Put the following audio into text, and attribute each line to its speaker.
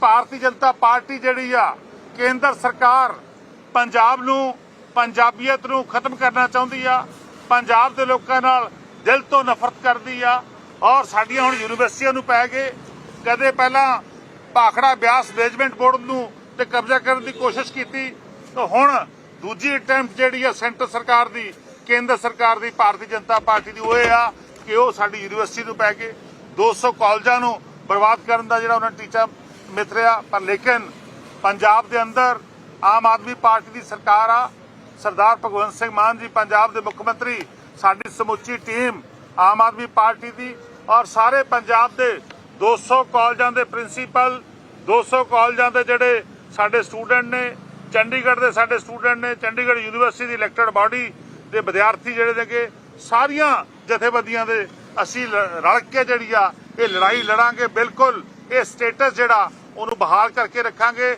Speaker 1: Bharatiya Janata party ਜਿਹੜੀ ਆ, ਕੇਂਦਰ ਸਰਕਾਰ ਪੰਜਾਬ ਨੂੰ, ਪੰਜਾਬੀਅਤ ਨੂੰ ਖਤਮ ਕਰਨਾ ਚਾਹੁੰਦੀ ਆ, ਪੰਜਾਬ ਦੇ ਲੋਕਾਂ ਨਾਲ ਦਿਲ ਤੋਂ ਨਫ਼ਰਤ ਕਰਦੀ ਆ, ਔਰ ਸਾਡੀਆਂ ਹੁਣ ਯੂਨੀਵਰਸਿਟੀਆਂ ਨੂੰ ਪੈ ਗਏ। ਕਦੇ ਪਹਿਲਾਂ ਭਾਖੜਾ ਬਿਆਸ ਮੈਨੇਜਮੈਂਟ ਬੋਰਡ ਨੂੰ ਤੇ ਕਬਜ਼ਾ ਕਰਨ ਦੀ ਕੋਸ਼ਿਸ਼ ਕੀਤੀ, ਤਾਂ ਹੁਣ ਦੂਜੀ ਅਟੈਂਪਟ ਜਿਹੜੀ ਆ ਸੈਂਟਰ ਸਰਕਾਰ ਦੀ, ਕੇਂਦਰ ਸਰਕਾਰ ਦੀ, ਭਾਰਤੀ ਜਨਤਾ ਪਾਰਟੀ ਦੀ, ਉਹ ਇਹ ਆ ਕਿ ਉਹ ਸਾਡੀ ਯੂਨੀਵਰਸਿਟੀ ਨੂੰ ਪੈ ਗਏ। 200 ਕਾਲਜਾਂ ਨੂੰ ਬਰਬਾਦ ਕਰਨ ਦਾ ਜਿਹੜਾ ਉਹਨਾਂ ਨੇ ਟੀਚਾ ਮਿਥਰਿਆ ਪਰ ਲੇਕਿਨ ਪੰਜਾਬ ਦੇ ਅੰਦਰ ਆਮ ਆਦਮੀ ਪਾਰਟੀ ਦੀ ਸਰਕਾਰ ਆ। ਸਰਦਾਰ ਭਗਵੰਤ ਸਿੰਘ ਮਾਨ ਜੀ, ਪੰਜਾਬ ਦੇ ਮੁੱਖ ਮੰਤਰੀ, ਸਾਡੀ ਸਮੁੱਚੀ ਟੀਮ ਆਮ ਆਦਮੀ ਪਾਰਟੀ ਦੀ ਔਰ ਸਾਰੇ ਪੰਜਾਬ ਦੇ 200 ਕਾਲਜਾਂ ਦੇ ਪ੍ਰਿੰਸੀਪਲ 200 ਕਾਲਜਾਂ ਦੇ ਜਿਹੜੇ ਸਾਡੇ ਸਟੂਡੈਂਟ ਨੇ, ਚੰਡੀਗੜ੍ਹ ਦੇ ਸਾਡੇ ਸਟੂਡੈਂਟ ਨੇ, ਚੰਡੀਗੜ੍ਹ ਯੂਨੀਵਰਸਿਟੀ ਦੀ ਇਲੈਕਟਡ ਬਾਡੀ ਦੇ ਵਿਦਿਆਰਥੀ ਜਿਹੜੇ ਨੇਗੇ, ਸਾਰੀਆਂ ਜਥੇਬੰਦੀਆਂ ਦੇ ਅਸੀਂ ਰਲ ਕੇ ਜਿਹੜੀ ਆ, ਇਹ ਲੜਾਈ ਲੜਾਂਗੇ, ਬਿਲਕੁਲ ਇਹ ਸਟੇਟਸ ਜਿਹੜਾ ਉਹਨੂੰ ਬਹਾਲ ਕਰਕੇ ਰੱਖਾਂਗੇ।